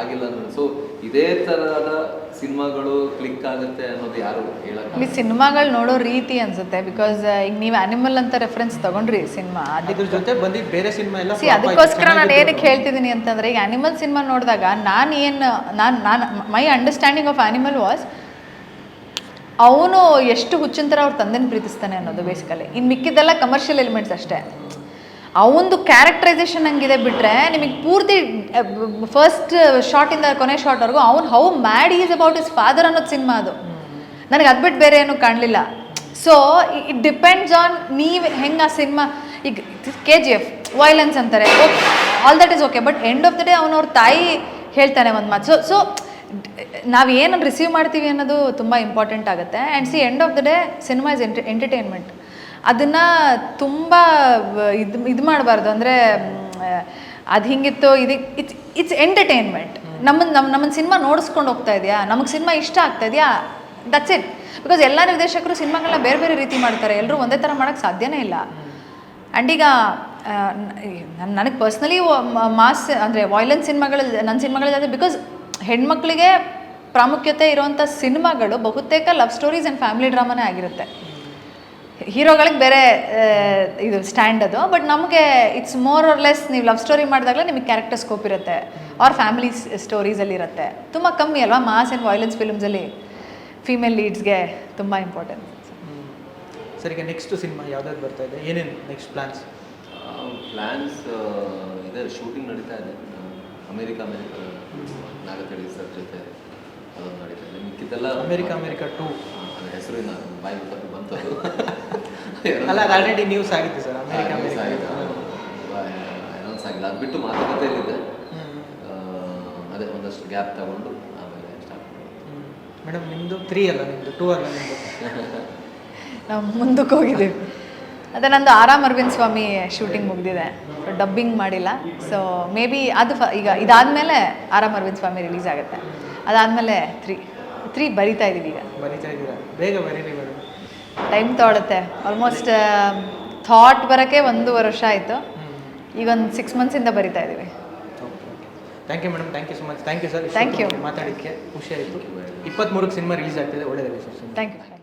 ಆಗಿಲ್ಲ ಅನ್ನೋದು ಸೊ ಇದೇ ಥರದ ಸಿನಿಮಾಗಳು ಕ್ಲಿಕ್ ಆಗುತ್ತೆ ಅನ್ನೋದು ಯಾರು ಹೇಳಕ್ಕೆ ಇಲ್ಲಿ ಸಿನಿಮಾಗಳು ನೋಡೋ ರೀತಿ ಅನ್ಸುತ್ತೆ ಬಿಕಾಸ್ ಈಗ ನೀವು ಅನಿಮಲ್ ಅಂತ ರೆಫರೆನ್ಸ್ ತಗೊಂಡ್ರಿ ಸಿನಿಮಾ ಅದ್ರ ಜೊತೆ ಬಂದು ಬೇರೆ ಸಿನಿಮಾ ಎಲ್ಲ ಸಿ ಅದಕ್ಕೋಸ್ಕರ ನಾನು. ಏನಕ್ಕೆ ಹೇಳ್ತಿದ್ದೀನಿ ಅಂತಂದ್ರೆ ಈಗ ಅನಿಮಲ್ ಸಿನಿಮಾ ನೋಡಿದಾಗ ನಾನು ಏನು ನಾನು ನಾನು my understanding of Animal was ಅವನು ಎಷ್ಟು ಹುಚ್ಚಿನ ಥರ ಅವ್ರ ತಂದೆನ ಪ್ರೀತಿಸ್ತಾನೆ ಅನ್ನೋದು ಬೇಸಿಕಲಿ ಇನ್ನು ಮಿಕ್ಕಿದ್ದೆಲ್ಲ ಕಮರ್ಷಿಯಲ್ ಎಲಿಮೆಂಟ್ಸ್ ಅಷ್ಟೇ. ಅವನದು ಕ್ಯಾರೆಕ್ಟರೈಸೇಷನ್ ಹಂಗಿದೆ ಬಿಟ್ಟರೆ ನಿಮಗೆ ಪೂರ್ತಿ ಫಸ್ಟ್ ಶಾರ್ಟಿಂದ ಕೊನೆ ಶಾರ್ಟ್ವರೆಗೂ ಅವ್ನು how mad is about his father ಅನ್ನೋದು ಸಿನಿಮಾ ಅದು. ನನಗೆ ಅದು ಬಿಟ್ಟು ಬೇರೆ ಏನೂ ಕಾಣಲಿಲ್ಲ. ಸೊ ಇಟ್ ಡಿಪೆಂಡ್ಸ್ ಆನ್ ನೀವು ಹೆಂಗೆ ಆ ಸಿನಿಮಾ ಈಗ ಕೆ ಜಿ ಎಫ್ ವೈಲೆನ್ಸ್ ಅಂತಾರೆ. Okay all that is okay but end of the day ಅವನವ್ರ ತಾಯಿ ಹೇಳ್ತಾನೆ ಒಂದು ಮಾತು. ಸೊ ಸೊ ನಾವು ಏನನ್ನು ರಿಸೀವ್ ಮಾಡ್ತೀವಿ ಅನ್ನೋದು ತುಂಬ ಇಂಪಾರ್ಟೆಂಟ್ ಆಗುತ್ತೆ. And see end of the day cinema is ಎಂಟ ಎಂಟರ್ಟೈನ್ಮೆಂಟ್ ಅದನ್ನು ತುಂಬ ಇದು ಇದು ಮಾಡಬಾರ್ದು. ಅಂದರೆ ಅದು ಹಿಂಗಿತ್ತು, ಇದು ಇಟ್ಸ್ ಇಟ್ಸ್ ಎಂಟರ್ಟೈನ್ಮೆಂಟ್ ನಮ್ಮನ್ನು ನಮ್ಮ ನಮ್ಮನ್ನು ಸಿನಿಮಾ ನೋಡಿಸ್ಕೊಂಡು ಹೋಗ್ತಾ ಇದೆಯಾ? ನಮಗೆ ಸಿನಿಮಾ ಇಷ್ಟ ಆಗ್ತಾ ಇದೆಯಾ? ದಟ್ಸ್ ಇಟ್ ಬಿಕಾಸ್ ಎಲ್ಲ ನಿರ್ದೇಶಕರು ಸಿನಿಮಾಗಳನ್ನ ಬೇರೆ ಬೇರೆ ರೀತಿ ಮಾಡ್ತಾರೆ. ಎಲ್ಲರೂ ಒಂದೇ ಥರ ಮಾಡೋಕ್ಕೆ ಸಾಧ್ಯನೇ ಇಲ್ಲ. ಆ್ಯಂಡ್ ಈಗ ನನಗೆ ಪರ್ಸ್ನಲಿ ಮಾಸ್, ಅಂದರೆ ವಾಯ್ಲೆನ್ಸ್ ಸಿನಿಮಾಗಳಲ್ಲಿ ನನ್ನ ಸಿನಿಮಾಗಳಲ್ಲಿ ಬಿಕಾಸ್ ಹೆಣ್ಮಕ್ಳಿಗೆ ಪ್ರಾಮುಖ್ಯತೆ ಇರುವಂಥ ಸಿನಿಮಾಗಳು ಬಹುತೇಕ ಲವ್ ಸ್ಟೋರೀಸ್ ಆ್ಯಂಡ್ ಫ್ಯಾಮಿಲಿ ಡ್ರಾಮಾನೇ ಆಗಿರುತ್ತೆ. ಹೀರೋಗಳಿಗೆ ಬೇರೆ ಇದು ಸ್ಟ್ಯಾಂಡ್ ಅದು. ಬಟ್ ನಮಗೆ ಇಟ್ಸ್ ಮೋರ್ ಆರ್ ಲೆಸ್ ನೀವು ಲವ್ ಸ್ಟೋರಿ ಮಾಡಿದಾಗಲೇ ನಿಮಗೆ ಕ್ಯಾರೆಕ್ಟರ್ ಸ್ಕೋಪ್ ಇರುತ್ತೆ. ಆರ್ ಫ್ಯಾಮಿಲಿ ಸ್ಟೋರೀಸಲ್ಲಿ ಇರುತ್ತೆ. ತುಂಬ ಕಮ್ಮಿ ಅಲ್ವಾ? ಮಾಸ್ ಆ್ಯಂಡ್ ವೈಲೆನ್ಸ್ ಫಿಲ್ಮ್ಸಲ್ಲಿ ಫೀಮೇಲ್ ಲೀಡ್ಸ್ಗೆ ತುಂಬ ಇಂಪಾರ್ಟೆಂಟ್ ಸರಿಗೆ ಸರ್ ಈಗ ನೆಕ್ಸ್ಟ್ ಸಿನಿಮಾ ಯಾವ್ದಾದ್ರು ಬರ್ತಾ ಇದೆ? ಏನೇನು ನೆಕ್ಸ್ಟ್ ಪ್ಲಾನ್ಸ್ ಪ್ಲ್ಯಾನ್ಸ್ ಇದೆ ಶೂಟಿಂಗ್ ನಡೀತಾ ಇದೆ. America America. ನಾಗತಳಿ ಸರ್ ಜೊತೆ ಅದೊಂದು ನಡೀತಾ ಇದೆ ಮಿಕ್ಕಿದ್ದೆಲ್ಲ ಅಮೆರಿಕ ಅಮೇರಿಕ ಟೂ. ಅದ್ರ ಹೆಸರು ಇನ್ನು ಬಾಯಿ ತಪ್ಪು ಬಂತು. ಅದು. ಅಲ್ಲ ಅದು ಆಲ್ರೆಡಿ ನ್ಯೂಸ್ ಆಗಿತ್ತು ಸರ್. ಅಮೆರಿಕ ಆಗಿತ್ತು. ಆಗಿದೆ. announce ಆಗಿಲ್ಲ. ಅದು ಬಿಟ್ಟು ಮಾತುಕತೆಯಲ್ಲಿದೆ ಅದೇ ಒಂದಷ್ಟು ಗ್ಯಾಪ್ ತಗೊಂಡು ಆಮೇಲೆ ಸ್ಟಾರ್ಟ್ ಮೇಡಮ್ ನಿಮ್ಮದು ತ್ರೀ ಅಲ್ಲ ನಿಮ್ಮದು ಟೂ ಅಲ್ಲ ನಿಮ್ಮದು ನಾವು ಮುಂದಕ್ಕೆ ಹೋಗಿದ್ದೀವಿ. ಅದೇ ನಂದು ಆರಾಮ್ ಅರವಿಂದ್ ಸ್ವಾಮಿ ಶೂಟಿಂಗ್ ಮುಗಿದಿದೆ. ಡಬ್ಬಿಂಗ್ ಮಾಡಿಲ್ಲ. ಸೊ ಮೇ ಬಿ ಅದು ಫ ಈಗ ಇದಾದಮೇಲೆ ಆರಾಮ್ ಅರವಿಂದ್ ಸ್ವಾಮಿ ರಿಲೀಸ್ ಆಗುತ್ತೆ. ಅದಾದಮೇಲೆ ತ್ರೀ ತ್ರೀ ಬರಿತಾ ಇದ್ದೀವಿ ಈಗ. ಬರೀತಾ ಇದ್ದೀರಾ ಬೇಗ ಬರೀರಿ ಟೈಮ್ ತೊಗೊಳುತ್ತೆ. ಆಲ್ಮೋಸ್ಟ್ ಥಾಟ್ ಬರೋಕ್ಕೆ ಒಂದು ವರ್ಷ ಆಯಿತು. ಈಗ ಒಂದು ಸಿಕ್ಸ್ ಮಂತ್ಸಿಂದ ಬರಿತಾ ಇದ್ದೀವಿ thank you madam thank you so much thank you sir thank you ಮಾತಾಡೋಕ್ಕೆ ಖುಷಿಯಾಯಿತು ಇಪ್ಪತ್ತ್ಮೂರಕ್ಕೆ ಸಿನಿಮಾ ರಿಲೀಸ್ ಆಗ್ತಿದೆ. ಒಳ್ಳೆಯದಾಗಲಿ ಸರ್ ಥ್ಯಾಂಕ್ ಯು